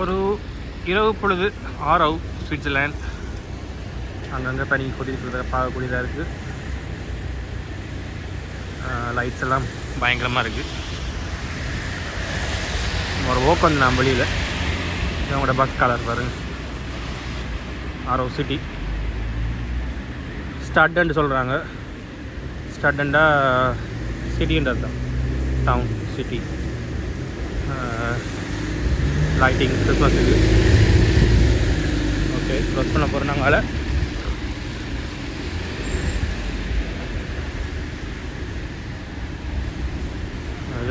ஒரு இரவு பொழுது ஆரவ் சுவிட்சர்லாண்ட் அங்கங்கே பனி கொட்டிட்டு பார்க்கக்கூடியதாக இருக்குது லைட்ஸ் எல்லாம் பயங்கரமாக இருக்குது ஒரு ஓக்கம் நான் வெளியில். இவங்களோட பஸ் கலர் பாருங்க. ஆரவ் சிட்டி ஸ்டட்டுன்னு சொல்கிறாங்க ஸ்டட்டுண்டா சிட்டின்றது தான். டவுன் சிட்டி லைட்டிங் கிறிஸ்மஸ் இது. ஓகே க்ளோஸ் பண்ண போகிறோம் நாங்கள்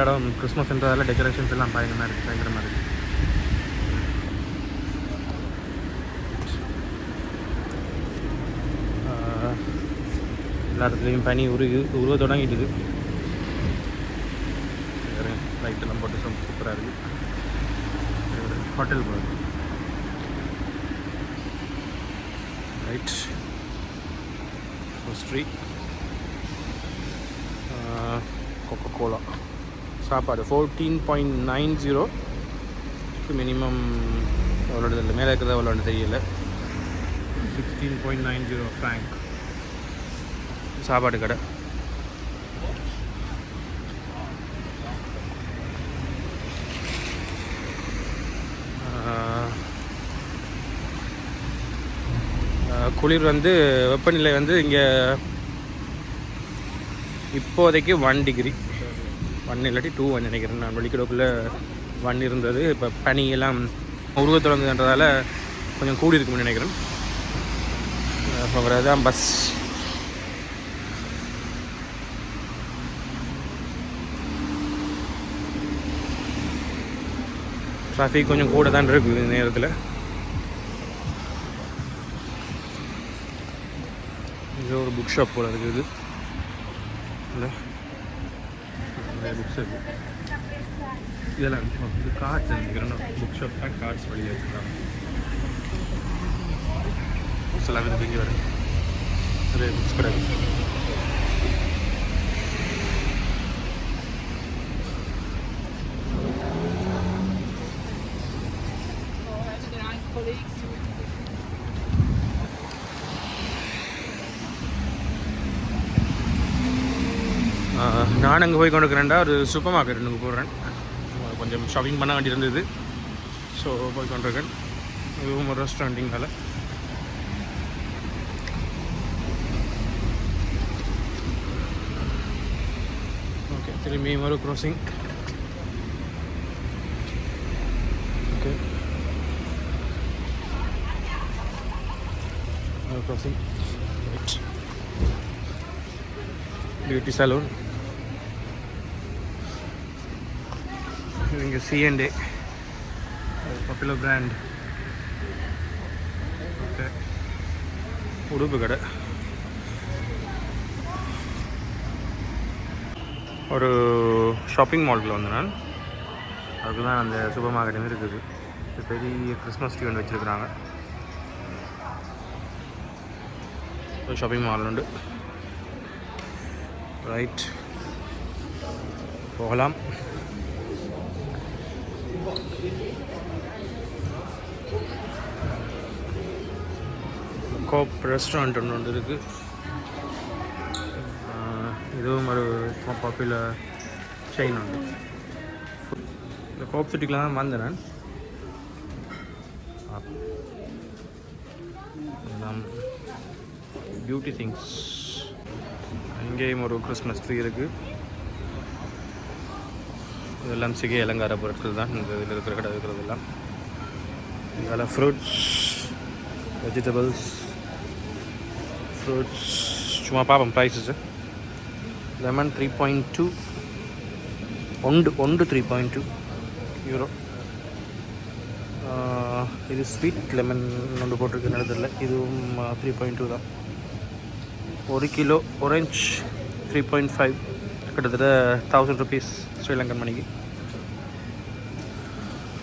இடம் கிறிஸ்மஸ்ன்றதால டெக்கரேஷன்ஸ் எல்லாம் பயங்கரமாக இருக்குது பயங்கரமாக இருக்குது எல்லா இடத்துலையும் பனி உருகு உருவ தொடங்கிட்டுது. லைட்டெல்லாம் போட்டு சூப்பராக இருக்குது ஹோட்டல் போகிறது ரைட் ஸ்ட்ரீட் கொக்கோ கோலா சாப்பாடு fourteen point nine zero minimum எவ்வளோ இல்லை மேலே இருக்கிறதா எவ்வளோன்னு தெரியல. Sixteen point nine zero franc சாப்பாடு கடை. குளிர் வந்து வெப்பநிலை வந்து இங்கே இப்போதைக்கு ஒன் டிகிரி ஒன் இல்லாட்டி டூ ஒன் நினைக்கிறேன். நான் வெளிக்கிடக்குள்ளே ஒன் இருந்தது. இப்போ பனியெல்லாம் உருவ தொடங்குதுன்றதால கொஞ்சம் கூடி இருக்கும்னு நினைக்கிறேன். அப்புறம் தான் பஸ் டிராஃபிக் கொஞ்சம் கூட தான் இருக்குது இந்த நேரத்தில். இது ஒரு புக் ஷாப் போல இருக்குது இல்லை நிறைய புக்ஸ் இதெல்லாம் இது கார்ட்ஸ் நினைக்கிறேன் புக் ஷாப் தான் கார்ட்ஸ் வெளியே வச்சுருக்காங்க புக்ஸ் எல்லாம் இது இங்கே வருது நிறைய புக்ஸ் கூட நான் அங்கே போய் கொண்டு இருக்கிறேன்டா ஒரு சூப்பர் மார்க்கெட்டுக்கு போகிறேன் கொஞ்சம் ஷாப்பிங் பண்ண வேண்டியிருந்தது. ஸோ போய் கொண்டிருக்கேன். இதுவும் ஒரு ரெஸ்டாரண்ட்டிங்கால ஓகே திரும்பி ஒரு crossing okay crossing beauty salon இங்கே சிஎன்டே பாப்புலர் பிராண்ட் ஓகே உடுப்பு கடை. ஒரு ஷாப்பிங் மால்கில் வந்து நான். அதுக்கு தான் அந்த சூப்பர் மார்க்கெட்டுமே இருக்குது. இது பெரிய கிறிஸ்மஸ் ட்ரீ ஒன்று வச்சுருக்குறாங்க. ஒரு ஷாப்பிங் மால் உண்டு. ரைட் போகலாம். கோப் ரெஸ்டாரண்ட் ஒன்று ஒன்று இருக்குது இதுவும் ஒரு பாப்புலர் செயின் உண்டு இந்த கோப் சிட்டிக்கெலாம் தான் வந்தேன். நான் பியூட்டி திங்ஸ் அங்கேயும் ஒரு கிறிஸ்மஸ் ட்ரீ இருக்குது இதெல்லாம் சிகை அலங்கார பொருட்கள் தான் இந்த இதில் இருக்கிற கடை இருக்கிறதெல்லாம். இதெல்லாம் ஃப்ரூட்ஸ் வெஜிடபிள்ஸ் ஃப்ரூட்ஸ் சும்மா பார்ப்போம் prices lemon three point two ஒன்று ஒன்று த்ரீ பாயிண்ட் டூ யூரோ இது ஸ்வீட் லெமன் ஒன்று போட்டிருக்கு நடதில்ல இதுவும் த்ரீ பாயிண்ட் டூ தான். ஒரு kilo orange three point five கிட்டத்தட்ட தௌசண்ட் ருபீஸ் ஸ்ரீலங்கன் மணிக்கு.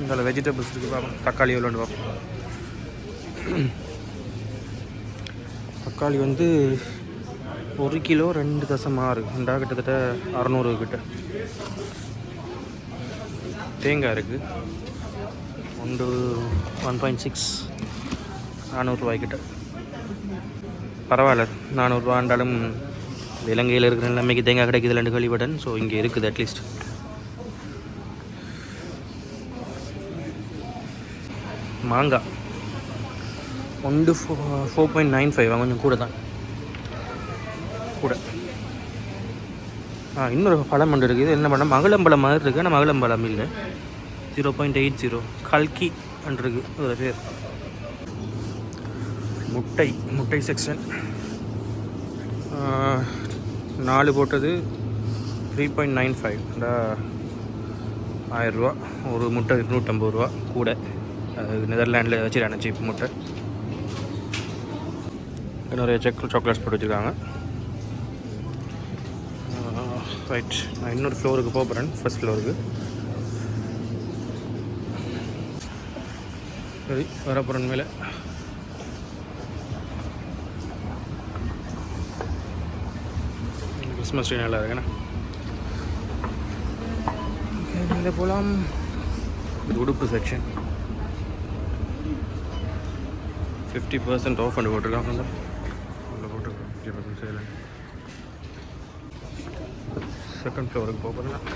இங்கே வெஜிடபிள்ஸ் இருக்குது பார்ப்போம் தக்காளி எவ்வளோன்னு பார்ப்போம் தக்காளி வந்து ஒரு கிலோ ரெண்டு தசம் ஆறு. ரெண்டா கிட்டத்தட்ட அறநூறு கிட்ட. தேங்காய் இருக்குது ஒன்று ஒன் பாயிண்ட் சிக்ஸ் நானூறுரூவாய்க்கிட்ட பரவாயில்ல. நானூறுரூவாண்டாலும் இலங்கையில் இருக்கிற நிலைமைக்கு தேங்காய் கிடைக்குது ரெண்டு கேள்விப்பட்டேன். ஸோ இங்கே இருக்குது அட்லீஸ்ட் மாங்காய் ஒன்று ஃபோ ஃபோர் பாயிண்ட் நைன் ஃபைவ். கொஞ்சம் கூட தான். கூட. ஆ இன்னொரு பழம் ஒன்று இருக்குது. என்ன பழம்? மகளம்பழம் மாதிரி இருக்குது ஆனால் மகளம்பழம் இல்லை. ஜீரோ பாயிண்ட் எயிட் ஜீரோ கல்கி இருக்குது ஒரு பேர். முட்டை. முட்டை செக்ஷன் நாலு போட்டது த்ரீ பாயிண்ட் நைன் ஃபைவ் ஆயிரரூவா ஒரு முட்டை இருநூற்றம்பது ரூபா. கூட. நெதர்லாண்டில் வச்சுருக்காங்க சீப் முட்டை. நிறைய செக் சாக்லேட்ஸ் போட்டு வச்சுருக்காங்க. ரைட் நான் இன்னொரு ஃப்ளோருக்கு போக போகிறேன் ஃபர்ஸ்ட் ஃப்ளோருக்கு சரி வரப்போகிறேன் மேலே. கிறிஸ்மஸ் ட்ரீ நல்லா இருக்குண்ணா இதில் போகலாம் இது உடுப்பு செக்ஷன் ஃபிஃப்டி பர்சன்ட் ஆஃப் பண்ணி போட்டிருக்காங்க உள்ள போட்டிருக்கோம் ஃபிஃப்டி பர்சன்ட் சேல் செகண்ட் ஃப்ளோருக்கு போக போகிறேன்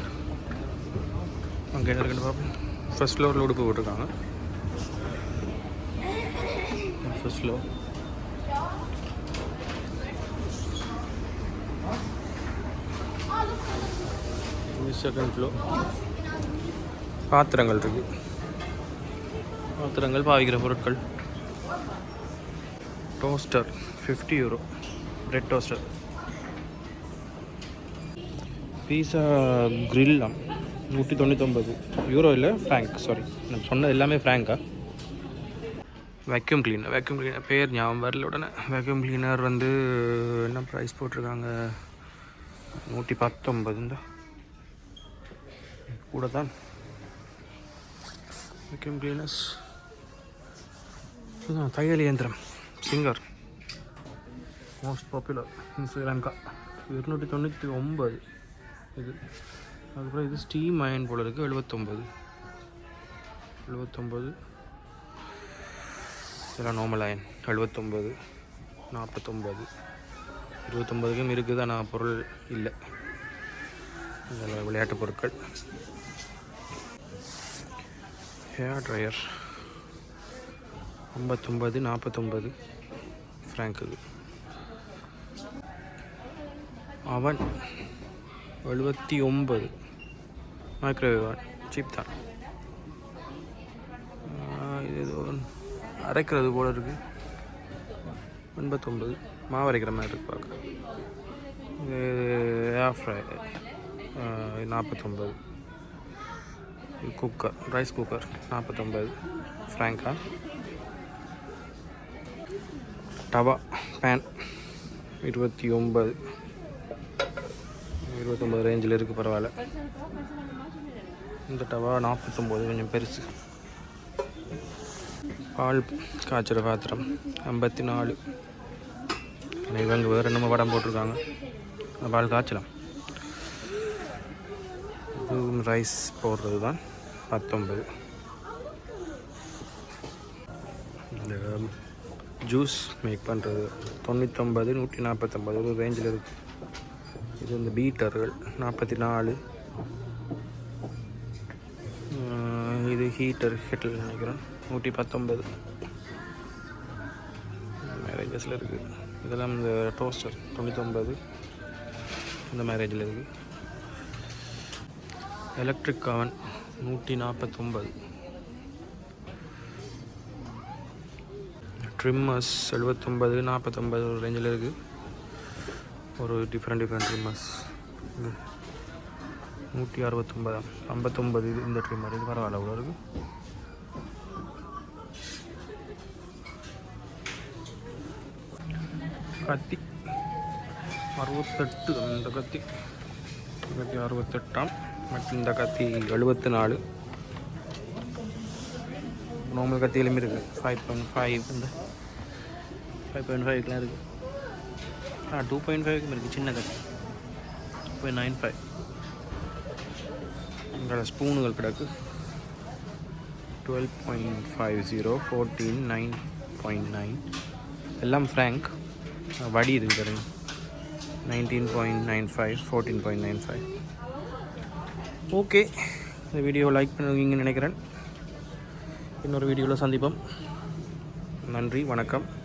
அங்கே என்ன இருக்குன்னு பார்ப்போம் ஃபர்ஸ்ட் ஃப்ளோரில் உடுப்பு போட்டிருக்காங்க ஃபர்ஸ்ட் ஃப்ளோர் செகண்ட் ஃப்ளோர் பாத்திரங்கள் இருக்கு பாத்திரங்கள் பாவிக்கிற பொருட்கள் toaster fifty euro bread toaster pizza கிரில்லாம் நூற்றி தொண்ணூத்தொம்பது யூரோ இல்லை ஃப்ராங்க் சாரி நான் சொன்னது எல்லாமே ஃப்ராங்கா வேக்யூம் கிளீனர் வேக்யூம் கிளீனர் பேர் ஞாபகம் வரல உடனே. வேக்யூம் கிளீனர் வந்து என்ன ப்ரைஸ் போட்டிருக்காங்க? நூற்றி பத்தொம்பது கூட தான். வேக்யூம் கிளீனர்ஸ் தையல் இயந்திரம். Singer most popular in Sri Lanka இருநூற்றி தொண்ணூற்றி ஒம்பது இது. அதுக்கப்புறம் இது ஸ்டீம் அயன் போல இருக்குது எழுபத்தொம்பது எழுபத்தொம்பது இதெல்லாம் நார்மல் அயன் எழுபத்தொம்பது நாற்பத்தொம்பது இருபத்தொம்பதுக்கும் இருக்குது? ஆனால் பொருள் இல்லை. இதில் விளையாட்டு பொருட்கள். ஹேர் ட்ரையர் ஐம்பத்தொம்பது நாற்பத்தொம்பது ஃப்ராங்கு அவன் எழுபத்தி ஒம்பது மைக்ரோவேவ் அவன் சீப் தான் இது ஏதோ அரைக்கிறது போல் இருக்குது எண்பத்தொம்பது மாவு அரைக்கிற மாதிரி இருக்குது பார்க்க இது ஏர் ஃப்ரை நாற்பத்தொம்பது குக்கர் ரைஸ் குக்கர் நாற்பத்தொம்பது ஃப்ராங்கா டவா பேன் இருபத்தி ஒம்பது இருபத்தொம்பது ரேஞ்சில் இருக்குது பரவாயில்ல. இந்த டவா நாற்பத்தொம்போது கொஞ்சம் பெருசு. பால் காய்ச்சிற பாத்திரம் ஐம்பத்தி நாலு. ஆனா இவங்க வேறு என்னமோ படம் போட்டிருக்காங்க. அந்த பால் காய்ச்சலாம். இதுவும் ரைஸ் போடுறது தான் பத்தொம்பது. இந்த ஜூஸ் மேக் பண்ணுறது தொண்ணூற்றொம்பது நூற்றி நாற்பத்தொம்பது ஒரு ரேஞ்சில் இருக்குது இது இந்த பீட்டர்கள் நாற்பத்தி நாலு இது ஹீட்டர் ஹெட்டில் நினைக்கிறேன். நூற்றி பத்தொம்பது மேரேஜஸில் இருக்குது இதெல்லாம் இந்த டோஸ்டர் தொண்ணூற்றொம்பது இந்த மேரேஜில் இருக்குது எலக்ட்ரிக் அவன் நூற்றி நாற்பத்தொம்பது ட்ரிம்மர்ஸ் எழுபத்தொம்பது நாற்பத்தொம்பது ஒரு ரேஞ்சில் இருக்குது ஒரு டிஃப்ரெண்ட் டிஃப்ரெண்ட் ட்ரிம்மர்ஸ் நூற்றி அறுபத்தொம்பதாம் ஐம்பத்தொம்பது இது இந்த ட்ரிம்மர் இது பரவாயில்ல அவ்வளோ இருக்குது கத்தி அறுபத்தெட்டு இந்த கத்தி. கத்தி அறுபத்தெட்டாம். மற்றும் இந்த கத்தி எழுபத்தி நாலு. நார்மல் கத்தி இருக்குது ஃபைவ் பாயிண்ட் ஃபைவ் இந்த. ஃபைவ் பாயிண்ட் ஃபைவ்லாம் இருக்குது ஆ டூ பாயிண்ட் ஃபைவ்க்கும் இருக்குது சின்னது டூ பாயிண்ட் நைன் ஃபைவ் இங்கே ஸ்பூனுகள் கிடக்கு. Twelve point five zero fourteen nine point nine எல்லாம் ஃப்ரேங்க் வடி இருக்குது பாருங்க. Nineteen point nine five fourteen point nine five okay இந்த வீடியோ லைக் பண்ணுவீங்கன்னு நினைக்கிறேன். இன்னொரு வீடியோவில் சந்திப்போம். நன்றி வணக்கம்.